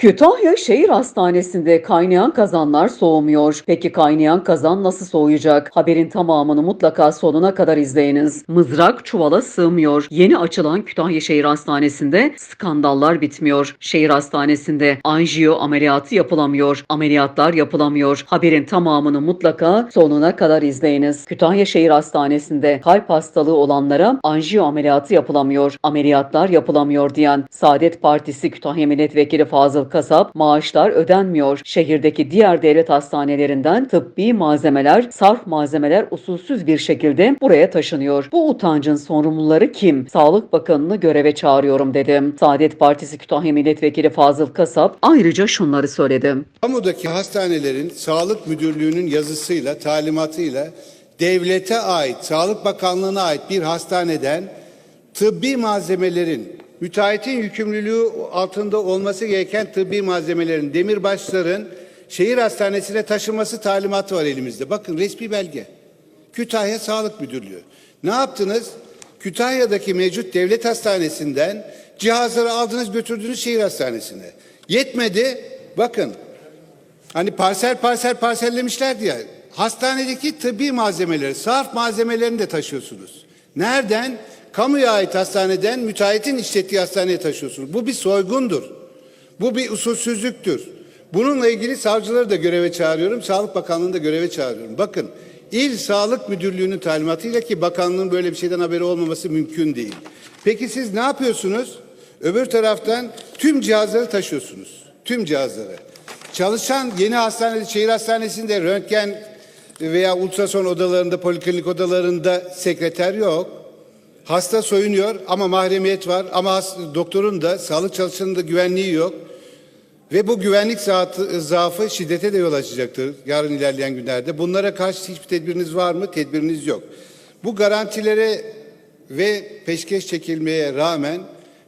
Kütahya Şehir Hastanesi'nde kaynayan kazanlar soğumuyor. Peki kaynayan kazan nasıl soğuyacak? Haberin tamamını mutlaka sonuna kadar izleyiniz. Mızrak çuvala sığmıyor. Yeni açılan Kütahya Şehir Hastanesi'nde skandallar bitmiyor. Şehir Hastanesi'nde anjiyo ameliyatı yapılamıyor. Ameliyatlar yapılamıyor. Haberin tamamını mutlaka sonuna kadar izleyiniz. Kütahya Şehir Hastanesi'nde kalp hastalığı olanlara anjiyo ameliyatı yapılamıyor. Ameliyatlar yapılamıyor diyen Saadet Partisi Kütahya Milletvekili Fazıl Kasap maaşlar ödenmiyor. Şehirdeki diğer devlet hastanelerinden tıbbi malzemeler, sarf malzemeler usulsüz bir şekilde buraya taşınıyor. Bu utancın sorumluları kim? Sağlık Bakanı'nı göreve çağırıyorum dedim. Saadet Partisi Kütahya Milletvekili Fazıl Kasap ayrıca şunları söyledi. Kamudaki hastanelerin Sağlık Müdürlüğü'nün yazısıyla, talimatıyla devlete ait, Sağlık Bakanlığı'na ait bir hastaneden tıbbi malzemelerin, müteahhitin yükümlülüğü altında olması gereken tıbbi malzemelerin, demirbaşların şehir hastanesine taşınması talimatı var elimizde. Bakın resmi belge. Kütahya Sağlık Müdürlüğü. Ne yaptınız? Kütahya'daki mevcut devlet hastanesinden cihazları aldınız götürdünüz şehir hastanesine. Yetmedi. Bakın Hani parsel parsel parsellemişlerdi ya. Hastanedeki tıbbi malzemeleri, sarf malzemelerini de taşıyorsunuz. Nereden? Kamuya ait hastaneden müteahhitin işlettiği hastaneye taşıyorsunuz. Bu bir soygundur. Bu bir usulsüzlüktür. Bununla ilgili savcıları da göreve çağırıyorum. Sağlık Bakanlığı'nı da göreve çağırıyorum. Bakın İl Sağlık Müdürlüğü'nün talimatıyla ki bakanlığın böyle bir şeyden haberi olmaması mümkün değil. Peki siz ne yapıyorsunuz? Öbür taraftan tüm cihazları taşıyorsunuz. Tüm cihazları. Çalışan yeni hastanede, şehir hastanesinde röntgen veya ultrason odalarında, poliklinik odalarında sekreter yok. Hasta soyunuyor ama mahremiyet var ama has- doktorun da sağlık çalışanının da güvenliği yok. Ve bu güvenlik zaafı, zaafı şiddete de yol açacaktır yarın ilerleyen günlerde. Bunlara karşı hiçbir tedbiriniz var mı? Tedbiriniz yok. Bu garantilere ve peşkeş çekilmeye rağmen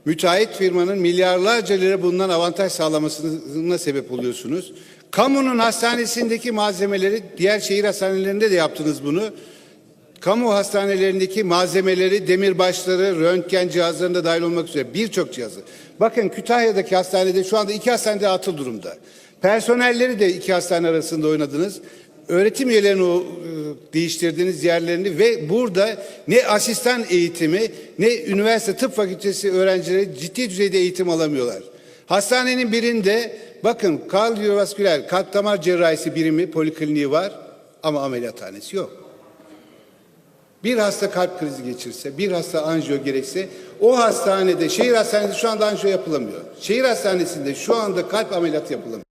müteahhit firmanın milyarlarca lira bundan avantaj sağlamasına sebep oluyorsunuz. Kamunun hastanesindeki malzemeleri diğer şehir hastanelerinde de yaptınız bunu. Kamu hastanelerindeki malzemeleri, demirbaşları, röntgen cihazlarında dahil olmak üzere birçok cihazı. Bakın Kütahya'daki hastanede şu anda iki hastanede atıl durumda. Personelleri de iki hastane arasında oynadınız. Öğretim üyelerini e, değiştirdiniz yerlerini ve burada ne asistan eğitimi ne üniversite tıp fakültesi öğrencileri ciddi düzeyde eğitim alamıyorlar. Hastanenin birinde bakın kardiyovasküler kalp damar cerrahisi birimi polikliniği var ama ameliyathanesi yok. Bir hasta kalp krizi geçirse, bir hasta anjiyo gerekse o hastanede, şehir hastanesinde şu anda anjiyo yapılamıyor. Şehir hastanesinde şu anda kalp ameliyatı yapılamıyor.